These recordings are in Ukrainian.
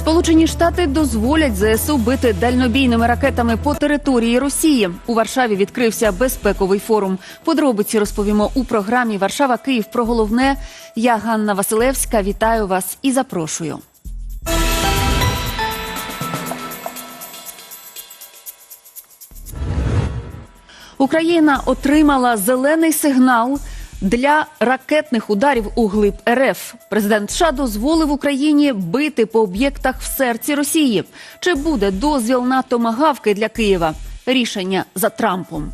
Сполучені Штати дозволять ЗСУ бити дальнобійними ракетами по території Росії. У Варшаві відкрився безпековий форум. Подробиці розповімо у програмі Варшава Київ про головне. Я Ганна Василевська. Вітаю вас і запрошую. Україна отримала зелений сигнал для ракетних ударів у глиб РФ. Президент США дозволив Україні бити по об'єктах в серці Росії. Чи буде дозвіл на томагавки для Києва? Рішення за Трампом.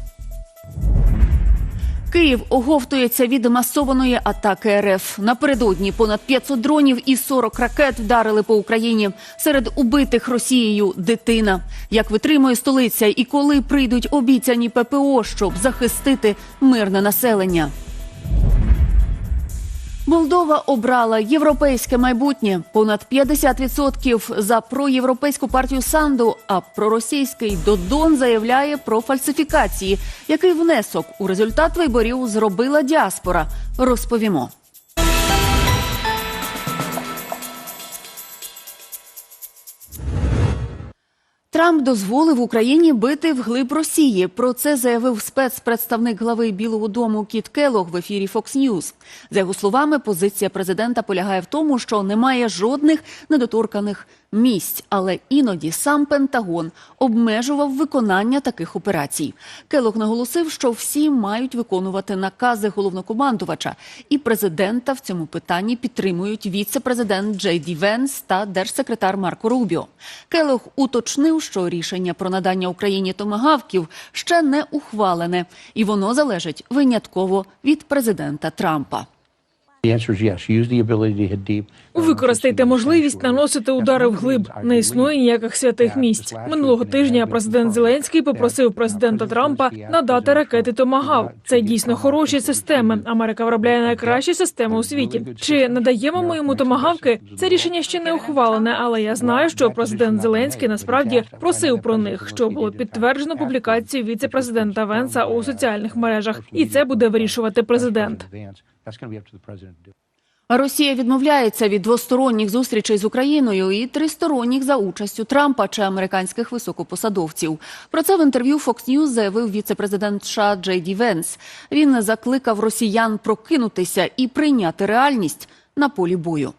Київ оговтується від масованої атаки РФ. Напередодні понад 500 дронів і 40 ракет вдарили по Україні. Серед убитих Росією дитина. Як витримує столиця і коли прийдуть обіцяні ППО, щоб захистити мирне населення? Молдова обрала європейське майбутнє. Понад 50% за проєвропейську партію Санду, а проросійський Додон заявляє про фальсифікації. Який внесок у результат виборів зробила діаспора? Розповімо. Трамп дозволив Україні бити вглиб Росії. Про це заявив спецпредставник глави Білого Дому Кіт Келог в ефірі Fox News. За його словами, позиція президента полягає в тому, що немає жодних недоторканих місць, але іноді сам Пентагон обмежував виконання таких операцій. Келог наголосив, що всі мають виконувати накази головнокомандувача, і президента в цьому питанні підтримують віце-президент Джей Ді Венс та держсекретар Марко Рубіо. Келог уточнив, що рішення про надання Україні томагавків ще не ухвалене, і воно залежить винятково від президента Трампа. Використайте можливість наносити удари вглиб. Не існує ніяких святих місць. Минулого тижня президент Зеленський попросив президента Трампа надати ракети Томагав. Це дійсно хороші системи. Америка виробляє найкращі системи у світі. Чи надаємо ми йому томагавки? Це рішення ще не ухвалене, але я знаю, що президент Зеленський насправді просив про них, що було підтверджено публікацією віце-президента Венса у соціальних мережах, і це буде вирішувати президент. That's going to be up to the president to do. Росія відмовляється від двосторонніх зустрічей з Україною і тристоронніх за участю Трампа чи американських високопосадовців. Про це в інтерв'ю Fox News заявив віце-президент США Джей Ді Венс. Він закликав росіян прокинутися і прийняти реальність на полі бою.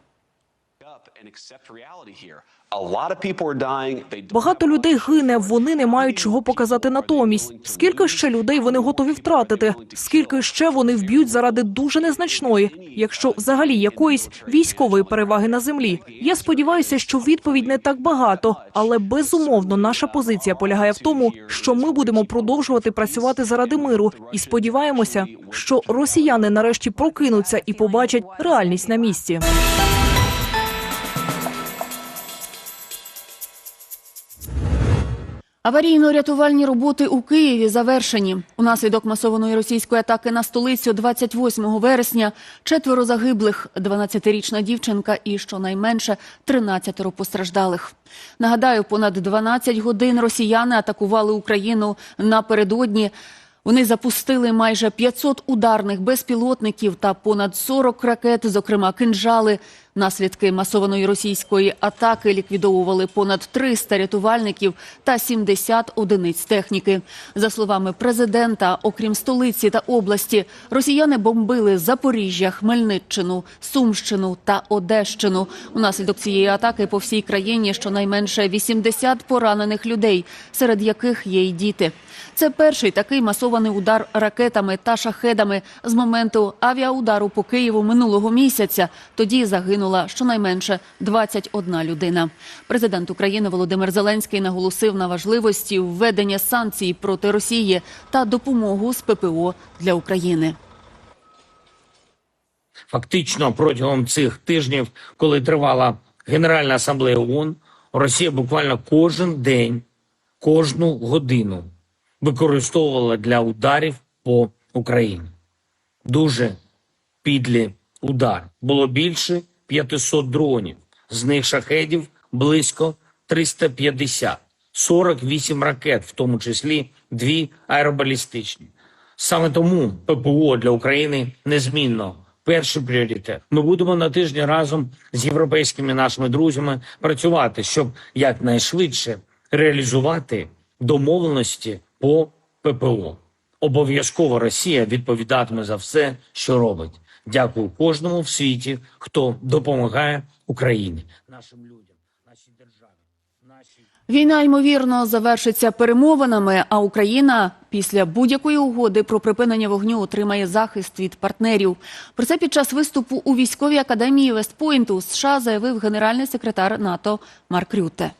Багато людей гине, вони не мають чого показати натомість. Скільки ще людей вони готові втратити? Скільки ще вони вб'ють заради дуже незначної, якщо взагалі якоїсь військової переваги на землі? Я сподіваюся, що відповідь не так багато, але безумовно наша позиція полягає в тому, що ми будемо продовжувати працювати заради миру і сподіваємося, що росіяни нарешті прокинуться і побачать реальність на місці. Аварійно-рятувальні роботи у Києві завершені. Унаслідок масованої російської атаки на столицю 28 вересня четверо загиблих, 12-річна дівчинка і щонайменше 13 постраждалих. Нагадаю, понад 12 годин росіяни атакували Україну напередодні. Вони запустили майже 500 ударних безпілотників та понад 40 ракет, зокрема кинжали. Наслідки масованої російської атаки ліквідовували понад 300 рятувальників та 70 одиниць техніки. За словами президента, окрім столиці та області, росіяни бомбили Запоріжжя, Хмельниччину, Сумщину та Одещину. Унаслідок цієї атаки по всій країні щонайменше 80 поранених людей, серед яких є й діти. Це перший такий масований удар ракетами та шахедами з моменту авіаудару по Києву минулого місяця. Тоді загинула щонайменше 21 людина. Президент України Володимир Зеленський наголосив на важливості введення санкцій проти Росії та допомогу з ППО для України. Фактично протягом цих тижнів, коли тривала Генеральна асамблея ООН, Росія буквально кожен день, кожну годину використовувала для ударів по Україні. Дуже підлі удари. Було більше 500 дронів, з них шахедів близько 350, 48 ракет, в тому числі дві аеробалістичні. Саме тому ППО для України незмінно перший пріоритет. Ми будемо на тижні разом з європейськими нашими друзями працювати, щоб якнайшвидше реалізувати домовленості по ППО. Обов'язково Росія відповідатиме за все, що робить. Дякую кожному в світі, хто допомагає Україні, нашим людям, нашій державі, нашій. Війна ймовірно завершиться перемовинами. А Україна після будь-якої угоди про припинення вогню отримає захист від партнерів. Про це під час виступу у військовій академії Вестпойнту у США заявив генеральний секретар НАТО Марк Рютте.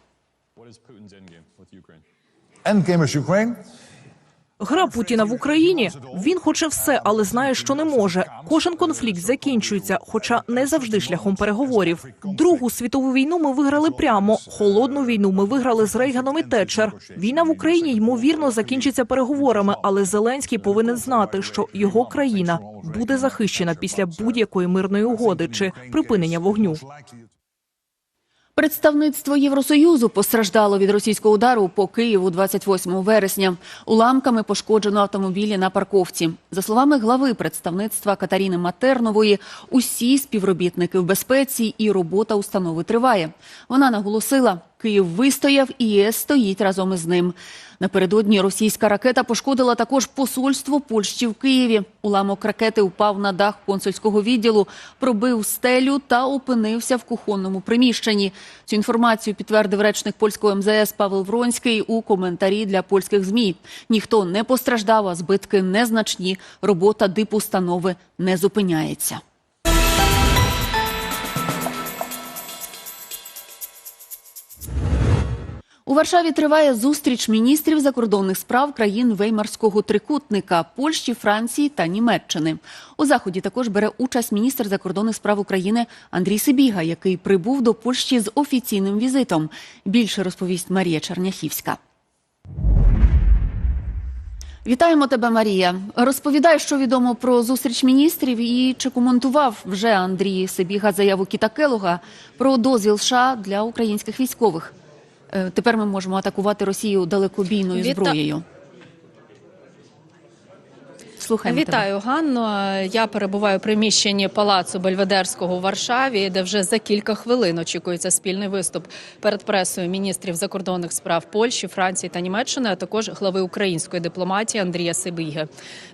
Гра Путіна в Україні. Він хоче все, але знає, що не може. Кожен конфлікт закінчується, хоча не завжди шляхом переговорів. Другу світову війну ми виграли прямо. Холодну війну ми виграли з Рейганом і Тетчер. Війна в Україні ймовірно закінчиться переговорами, але Зеленський повинен знати, що його країна буде захищена після будь-якої мирної угоди чи припинення вогню. Представництво Євросоюзу постраждало від російського удару по Києву 28 вересня. Уламками пошкоджено автомобілі на парковці. За словами глави представництва Катаріни Матернової, усі співробітники в безпеці і робота установи триває. Вона наголосила, Київ вистояв і ЄС стоїть разом із ним. Напередодні російська ракета пошкодила також посольство Польщі в Києві. Уламок ракети впав на дах консульського відділу, пробив стелю та опинився в кухонному приміщенні. Цю інформацію підтвердив речник польського МЗС Павел Вронський у коментарі для польських змі. Ніхто не постраждав, а збитки незначні. Робота дипустанови не зупиняється. У Варшаві триває зустріч міністрів закордонних справ країн Веймарського трикутника Польщі, Франції та Німеччини. У заході також бере участь міністр закордонних справ України Андрій Сибіга, який прибув до Польщі з офіційним візитом. Більше розповість Марія Черняхівська. Вітаємо тебе, Марія. Розповідай, що відомо про зустріч міністрів і чи коментував вже Андрій Сибіга заяву Кіта Келога про дозвіл США для українських військових. Е, Тепер ми можемо атакувати Росію далекобійною зброєю. Слухаємо тебе. Ганно. Я перебуваю в приміщенні палацу Бельведерського у Варшаві, де вже за кілька хвилин очікується спільний виступ перед пресою міністрів закордонних справ Польщі, Франції та Німеччини, а також глави української дипломатії Андрія Сибіги.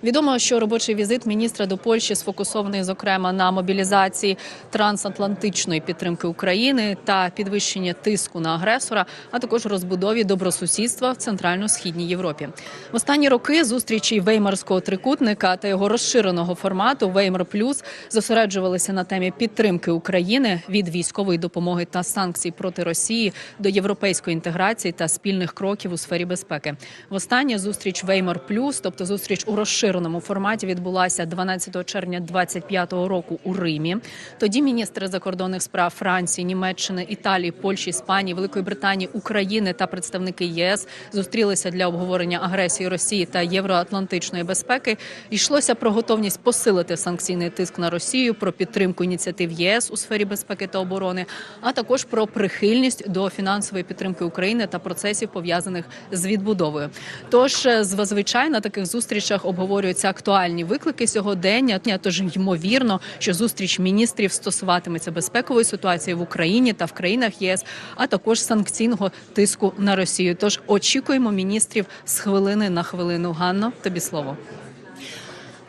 Відомо, що робочий візит міністра до Польщі сфокусований, зокрема, на мобілізації трансатлантичної підтримки України та підвищення тиску на агресора, а також розбудові добросусідства в центрально-східній Європі. В останні роки зустрічі Веймарського трикутника та його розширеного формату Веймар Плюс зосереджувалися на темі підтримки України від військової допомоги та санкцій проти Росії до європейської інтеграції та спільних кроків у сфері безпеки. Востаннє зустріч Веймар Плюс, тобто зустріч у розширеному форматі, відбулася 12 червня 2025 року у Римі. Тоді міністри закордонних справ Франції, Німеччини, Італії, Польщі, Іспанії, Великої Британії, України та представники ЄС зустрілися для обговорення агресії Росії та євроатлантичної безпеки. Йшлося про готовність посилити санкційний тиск на Росію, про підтримку ініціатив ЄС у сфері безпеки та оборони, а також про прихильність до фінансової підтримки України та процесів пов'язаних з відбудовою. Тож, е, зазвичай на таких зустрічах обговорюються актуальні виклики сьогодення. Тож ймовірно, що зустріч міністрів стосуватиметься безпекової ситуації в Україні та в країнах ЄС, а також санкційного тиску на Росію. Тож очікуємо міністрів з хвилини на хвилину. Ганно, тобі слово.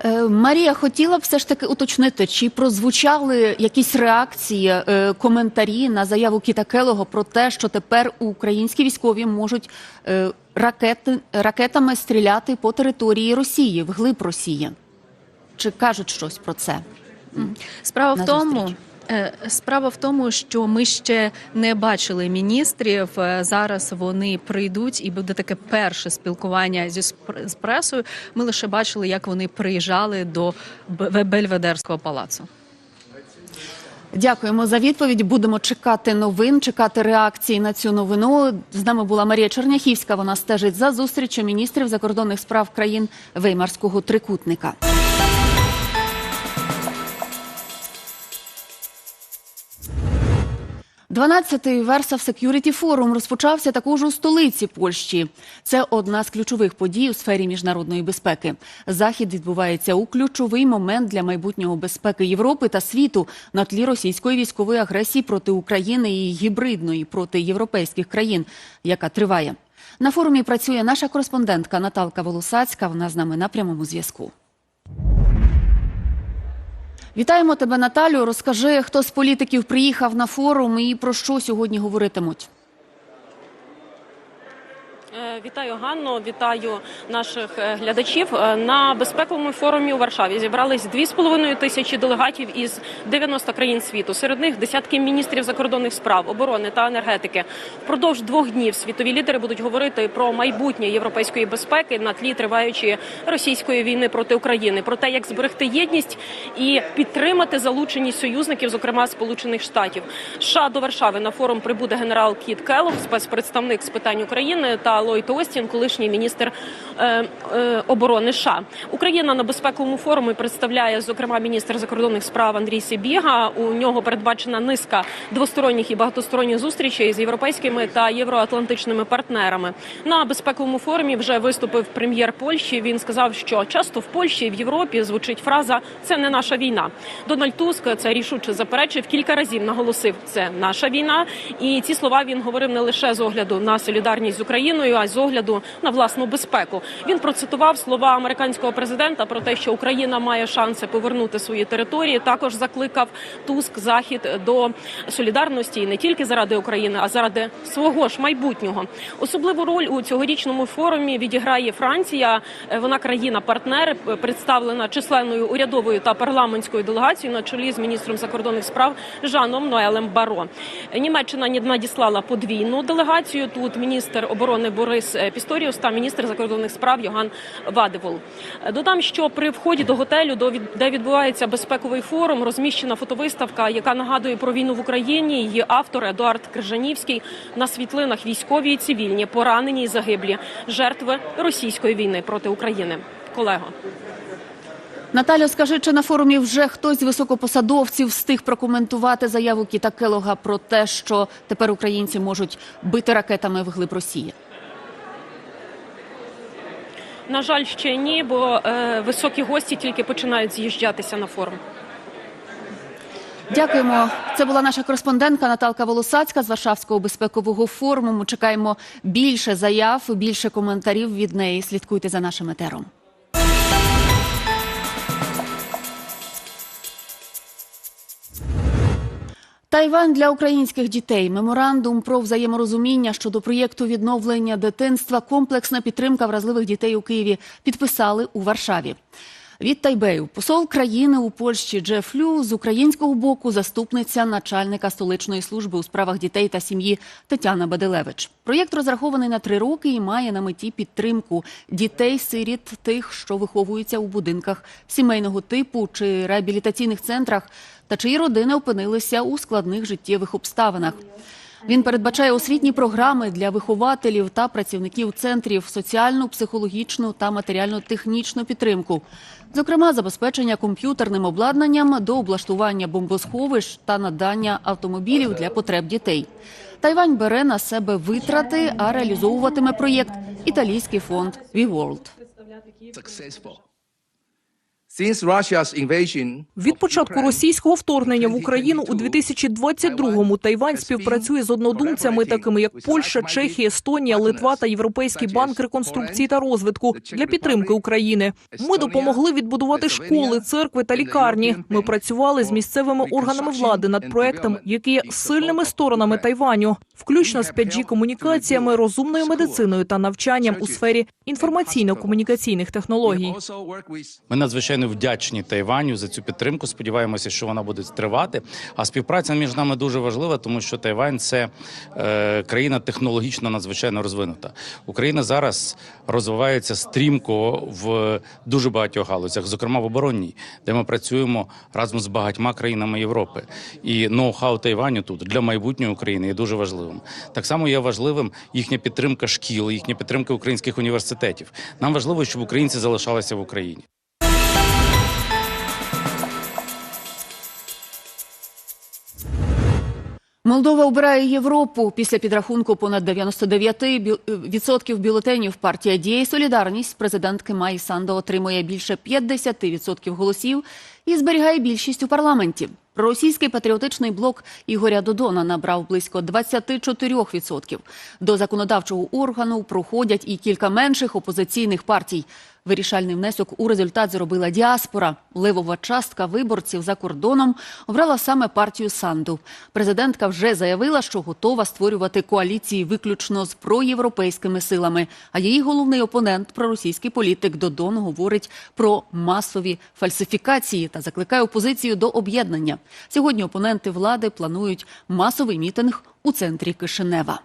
Е, Марія хотіла б все ж таки уточнити, чи прозвучали якісь реакції, е, коментарі на заяву Кіта Келого про те, що тепер українські військові можуть е, ракети, ракетами стріляти по території Росії, вглиб Росії. Чи кажуть щось про це? Справа на в тому. зустріч. Е, Справа в тому, що ми ще не бачили міністрів. Е, Зараз вони прийдуть, і буде таке перше спілкування зі з пресою. Ми лише бачили, як вони приїжджали до Бельведерського палацу. Дякуємо за відповідь. Будемо чекати новин, чекати реакції на цю новину. З нами була Марія Черняхівська. Вона стежить за зустрічю міністрів закордонних справ країн Веймарського трикутника. 12-й Версав Security Форум розпочався також у столиці Польщі. Це одна з ключових подій у сфері міжнародної безпеки. Захід відбувається у ключовий момент для майбутнього безпеки Європи та світу на тлі російської військової агресії проти України і гібридної проти європейських країн, яка триває. На форумі працює наша кореспондентка Наталка Волосацька. Вона з нами на прямому зв'язку. Вітаємо тебе, Наталю. Розкажи, хто з політиків приїхав на форум і про що сьогодні говоритимуть. Е, Вітаю Ганно, вітаю наших е, глядачів. Е, На безпековому форумі у Варшаві зібрались 2,5 тисячі делегатів із 90 країн світу. Серед них десятки міністрів закордонних справ, оборони та енергетики. Впродовж двох днів світові лідери будуть говорити про майбутнє європейської безпеки на тлі триваючої російської війни проти України, про те, як зберегти єдність і підтримати залученість союзників, зокрема Сполучених Штатів. США до Варшави на форум прибуде генерал Кіт Келлог, спецпредставник з питань України та Ллойд Остін, колишній міністр е, е, оборони США. Україна на безпековому форумі представляє зокрема міністр закордонних справ Андрій Сибіга. У нього передбачена низка двосторонніх і багатосторонніх зустрічей з європейськими та євроатлантичними партнерами. На безпековому форумі вже виступив прем'єр Польщі. Він сказав, що часто в Польщі в Європі звучить фраза Це не наша війна. Дональд Туск це рішуче заперечив кілька разів. Наголосив, це наша війна. І ці слова він говорив не лише з огляду на солідарність з Україною, а й з огляду на власну безпеку. Він процитував слова американського президента про те, що Україна має шанси повернути свої території. Також закликав Туск захід до солідарності і не тільки заради України, а заради свого ж майбутнього. Особливу роль у цьогорічному форумі відіграє Франція. Вона країна-партнер, представлена численною урядовою та парламентською делегацією на чолі з міністром закордонних справ Жаном Ноелем Баро. Німеччина ні- надіслала подвійну делегацію. Тут міністр оборони Борис е, Пісторіус та міністр закордонних справ Йоган Вадевол. Е, Додам, що при вході до готелю, де відбувається безпековий форум, розміщена фотовиставка, яка нагадує про війну в Україні. Її автор Едуард Крижанівський на світлинах військові і цивільні, поранені і загиблі, жертви російської війни проти України. Колего. Наталю, скажи, чи на форумі вже хтось з високопосадовців встиг прокоментувати заяву Кіта Келога про те, що тепер українці можуть бити ракетами в глиб Росії? На жаль, ще ні, бо е, високі гості тільки починають з'їжджатися на форум. Дякуємо. Це була наша кореспондентка Наталка Волосацька з Варшавського безпекового форуму. Ми чекаємо більше заяв, більше коментарів від неї. Слідкуйте за нашим етером. Тайвань для українських дітей. Меморандум про взаєморозуміння щодо проєкту відновлення дитинства. Комплексна підтримка вразливих дітей у Києві підписали у Варшаві. Від Тайбею посол країни у Польщі Джеф Лю з українського боку заступниця начальника столичної служби у справах дітей та сім'ї Тетяна Баделевич. Проєкт розрахований на три роки і має на меті підтримку дітей-сиріт, тих, що виховуються у будинках сімейного типу чи реабілітаційних центрах, та чиї родини опинилися у складних життєвих обставинах. Він передбачає освітні програми для вихователів та працівників центрів, соціальну, психологічну та матеріально-технічну підтримку, зокрема забезпечення комп'ютерним обладнанням до облаштування бомбосховищ та надання автомобілів для потреб дітей. Тайвань бере на себе витрати, а реалізовуватиме проєкт італійський фонд WeWorld. Since Russia's invasion, Від початку російського вторгнення в Україну у 2022-му Тайвань співпрацює з однодумцями, такими як Польща, Чехія, Естонія, Литва та Європейський банк реконструкції та розвитку для підтримки України. Ми допомогли відбудувати школи, церкви та лікарні. Ми працювали з місцевими органами влади над проектом, які є сильними сторонами Тайваню, включно з 5G комунікаціями, розумною медициною та навчанням у сфері інформаційно-комунікаційних технологій. work with Ми вдячні Тайваню за цю підтримку. Сподіваємося, що вона буде тривати. А співпраця між нами дуже важлива, тому що Тайвань це е, країна технологічно надзвичайно розвинута. Україна зараз розвивається стрімко в дуже багатьох галузях, зокрема в оборонній, де ми працюємо разом з багатьма країнами Європи. І ноу-хау Тайваню тут для майбутньої України є дуже важливим. Так само є важливим їхня підтримка шкіл, їхня підтримка українських університетів. Нам важливо, щоб українці залишалися в Україні. Молдова обирає Європу. Після підрахунку понад 99% бюлетенів партія «Дія Солідарність президентки Майі Сандо отримує більше 50% голосів і зберігає більшість у парламенті. Проросійський патріотичний блок Ігоря Додона набрав близько 24%. До законодавчого органу проходять і кілька менших опозиційних партій. Вирішальний внесок у результат зробила діаспора. Левова частка виборців за кордоном обрала саме партію Санду. Президентка вже заявила, що готова створювати коаліції виключно з проєвропейськими силами. А її головний опонент, проросійський політик Додон, говорить про масові фальсифікації та закликає опозицію до об'єднання. Сьогодні опоненти влади планують масовий мітинг у центрі Кишинева.